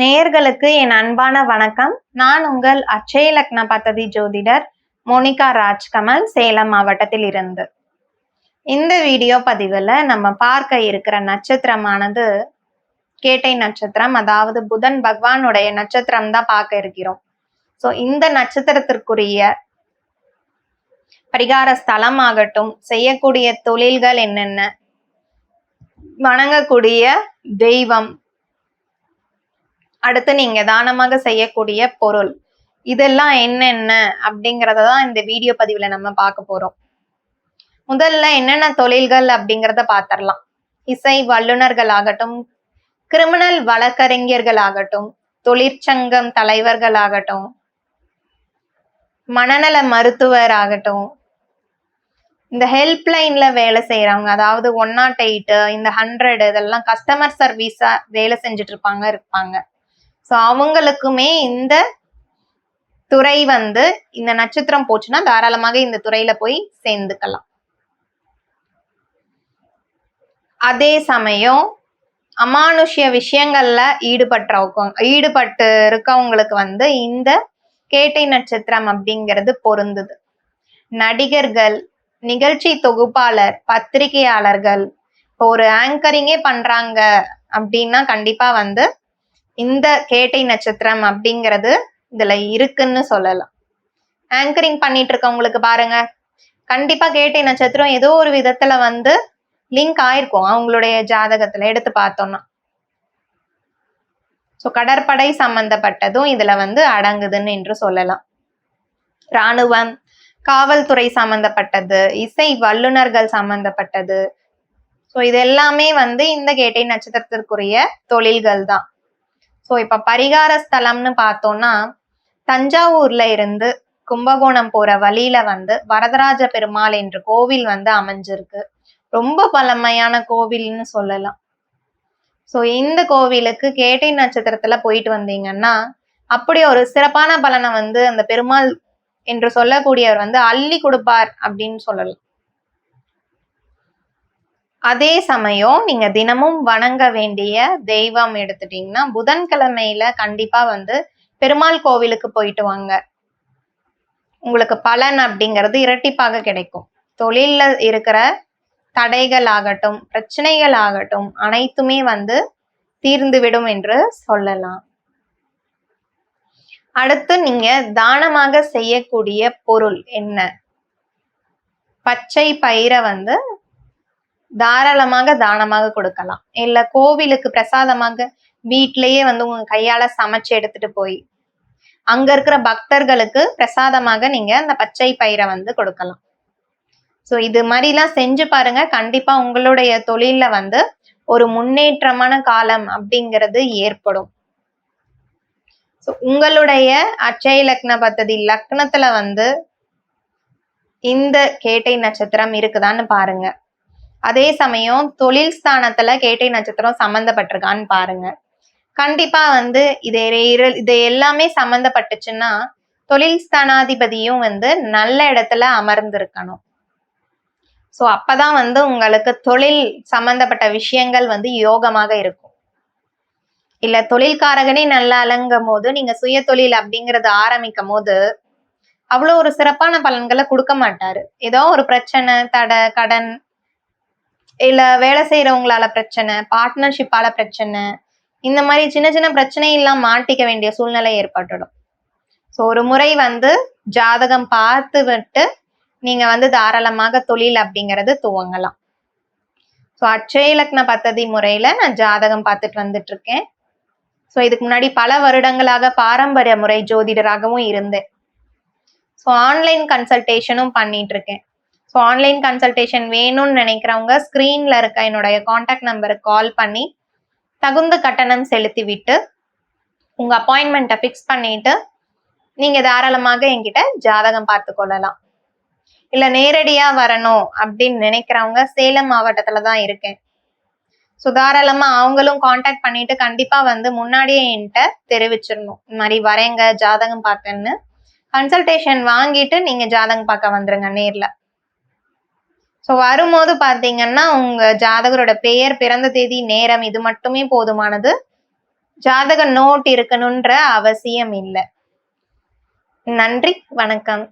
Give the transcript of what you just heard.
நேயர்களுக்கு என் அன்பான வணக்கம். நான் உங்கள் அச்சய லக்ன பத்ததி ஜோதிடர் மோனிகா ராஜ்கமல் சேலம் மாவட்டத்தில் இருந்து. இந்த வீடியோ பதிவில் நம்ம பார்க்க இருக்கிற நட்சத்திரமானது கேட்டை நட்சத்திரம் அதாவது புதன் பகவானுடைய நட்சத்திரம் தான் பார்க்க இருக்கிறோம். ஸோ இந்த நட்சத்திரத்திற்குரிய பரிகார ஸ்தலம் ஆகட்டும் செய்யக்கூடிய தொழில்கள் என்னென்ன வணங்கக்கூடிய தெய்வம் அடுத்து நீங்க தானமாக செய்யக்கூடிய பொருள். இதெல்லாம் என்னென்ன அப்படிங்கறத தான் இந்த வீடியோ பதிவுல நம்ம பார்க்க போறோம். முதல்ல என்னென்ன தொழில்கள் அப்படிங்கிறத பார்த்துடலாம் இசை வல்லுநர்கள் ஆகட்டும் கிரிமினல் வழக்கறிஞர்கள் ஆகட்டும் தொழிற்சங்கம் தலைவர்கள் ஆகட்டும் மனநல மருத்துவர் ஆகட்டும் இந்த ஹெல்ப்லைன்ல வேலை செய்யறவங்க அதாவது ஒன் நாட் எயிட் இந்த ஹண்ட்ரட் இதெல்லாம் கஸ்டமர் சர்வீஸா வேலை செஞ்சுட்டு இருப்பாங்க இருப்பாங்க. ஸோ அவங்களுக்குமே இந்த துறை வந்து இந்த நட்சத்திரம் போச்சுன்னா தாராளமாக இந்த துறையில போய் சேர்ந்துக்கலாம். அதே சமயம் அமானுஷ்ய விஷயங்கள்ல ஈடுபட்டவங்க ஈடுபட்டு இருக்கவங்களுக்கு வந்து இந்த கேட்டை நட்சத்திரம் அப்படிங்கிறது பொருந்துது. நடிகர்கள் நிகழ்ச்சி தொகுப்பாளர் பத்திரிகையாளர்கள் இப்போ ஒரு ஆங்கரிங்கே பண்றாங்க அப்படின்னா கண்டிப்பா வந்து இந்த கேட்டை நட்சத்திரம் அப்படிங்கிறது இதுல இருக்குன்னு சொல்லலாம். ஆங்கரிங் பண்ணிட்டு இருக்கவங்களுக்கு பாருங்க. கண்டிப்பா கேட்டை நட்சத்திரம் ஏதோ ஒரு விதத்துல வந்து லிங்க் ஆயிருக்கும் அவங்களுடைய ஜாதகத்துல எடுத்து பார்த்தோம்னா. ஸோ கடற்படை சம்பந்தப்பட்டதும் இதுல வந்து அடங்குதுன்னு என்று சொல்லலாம். இராணுவம் காவல்துறை சம்பந்தப்பட்டது இசை வல்லுநர்கள் சம்பந்தப்பட்டது. ஸோ இது எல்லாமே வந்து இந்த கேட்டை நட்சத்திரத்திற்குரிய தொழில்கள் தான் ஸோ இப்போ பரிகார ஸ்தலம்னு பார்த்தோம்னா தஞ்சாவூர்ல இருந்து கும்பகோணம் போற வழியில வந்து வரதராஜ பெருமாள் என்ற கோவில் வந்து அமைஞ்சிருக்கு. ரொம்ப பழமையான கோவில்னு சொல்லலாம். ஸோ இந்த கோவிலுக்கு கேட்டை நட்சத்திரத்துல போயிட்டு வந்தீங்கன்னா அப்படி ஒரு சிறப்பான பலனை வந்து அந்த பெருமாள் என்று சொல்லக்கூடியவர் வந்து அள்ளி கொடுப்பார் அப்படின்னு சொல்லலாம். அதே சமயம் நீங்க தினமும் வணங்க வேண்டிய தெய்வம் எடுத்துட்டீங்கன்னா புதன்கிழமையில கண்டிப்பா வந்து பெருமாள் கோவிலுக்கு போயிட்டு வாங்க. உங்களுக்கு பலன் அப்படிங்கிறது இரட்டிப்பாக கிடைக்கும். தொழில்ல இருக்கிற தடைகள் ஆகட்டும் பிரச்சனைகள் ஆகட்டும் அனைத்துமே வந்து தீர்ந்துவிடும் என்று சொல்லலாம். அடுத்து நீங்க தானமாக செய்யக்கூடிய பொருள் என்ன? பச்சை பயிரை வந்து தாராளமாக தானமாக கொடுக்கலாம். இல்ல கோவிலுக்கு பிரசாதமாக வீட்டிலேயே வந்து உங்க கையால சமைச்சு எடுத்துட்டு போய் அங்க இருக்கிற பக்தர்களுக்கு பிரசாதமாக நீங்க அந்த பச்சை பயிரை வந்து கொடுக்கலாம். ஸோ இது மாதிரிலாம் செஞ்சு பாருங்க. கண்டிப்பா உங்களுடைய தொழில வந்து ஒரு முன்னேற்றமான காலம் அப்படிங்கிறது ஏற்படும். ஸோ உங்களுடைய அச்சய லக்ன பத்ததி லக்னத்துல வந்து இந்த கேட்டை நட்சத்திரம் இருக்குதான்னு பாருங்க. அதே சமயம் தொழில் ஸ்தானத்துல கேட்டை நட்சத்திரம் சம்மந்தப்பட்டிருக்கான்னு பாருங்க. கண்டிப்பா வந்து இது இது எல்லாமே சம்மந்தப்பட்டுச்சுன்னா தொழில் ஸ்தானாதிபதியும் வந்து நல்ல இடத்துல அமர்ந்திருக்கணும். ஸோ அப்பதான் வந்து உங்களுக்கு தொழில் சம்பந்தப்பட்ட விஷயங்கள் வந்து யோகமாக இருக்கும். இல்ல தொழில்காரகனே நல்லா அலங்கும் போது நீங்க சுய தொழில் அப்படிங்கறது ஆரம்பிக்கும் போது அவ்வளோ ஒரு சிறப்பான பலன்களை கொடுக்க மாட்டாரு. ஏதோ ஒரு பிரச்சனை தடை கடன் இல்ல வேலை செய்யறவங்களால பிரச்சனை பார்ட்னர்ஷிப்பால பிரச்சனை இந்த மாதிரி சின்ன சின்ன பிரச்சனை இல்லாம மாட்டிக்க வேண்டிய சூழ்நிலை ஏற்பட்டுடும். ஸோ ஒரு முறை வந்து ஜாதகம் பார்த்து விட்டு நீங்க வந்து தாராளமாக தொழில் அப்படிங்கிறது துவங்கலாம். ஸோ அட்சய லக்ன பத்ததி முறையில நான் ஜாதகம் பார்த்துட்டு வந்துட்டு இருக்கேன் ஸோ இதுக்கு முன்னாடி பல வருடங்களாக பாரம்பரிய முறை ஜோதிடராகவும் இருந்தேன். ஸோ ஆன்லைன் கன்சல்டேஷனும் பண்ணிட்டு இருக்கேன் ஸோ ஆன்லைன் கன்சல்டேஷன் வேணும்னு நினைக்கிறவங்க ஸ்க்ரீனில் இருக்க என்னுடைய காண்டாக்ட் நம்பருக்கு கால் பண்ணி தகுந்த கட்டணம் செலுத்தி விட்டு உங்கள் அப்பாயின்மெண்ட்டை ஃபிக்ஸ் பண்ணிட்டு நீங்கள் தாராளமாக என்கிட்ட ஜாதகம் பார்த்து கொள்ளலாம். இல்லை நேரடியாக வரணும் அப்படின்னு நினைக்கிறவங்க சேலம் மாவட்டத்தில் தான் இருக்கேன். ஸோ தாராளமாக அவங்களும் காண்டாக்ட் பண்ணிட்டு கண்டிப்பாக வந்து முன்னாடியே என்கிட்ட தெரிவிச்சிடணும். இந்த மாதிரி வரேங்க ஜாதகம் பார்க்கன்னு. கன்சல்டேஷன் வாங்கிட்டு நீங்கள் ஜாதகம் பார்க்க வந்துருங்க நேரில். ஸோ வரும்போது பார்த்தீங்கன்னா உங்க ஜாதகரோட பெயர் பிறந்த தேதி நேரம் இது மட்டுமே போதுமானது. ஜாதக நோட் இருக்கணும்ன்ற அவசியம் இல்லை. நன்றி வணக்கம்.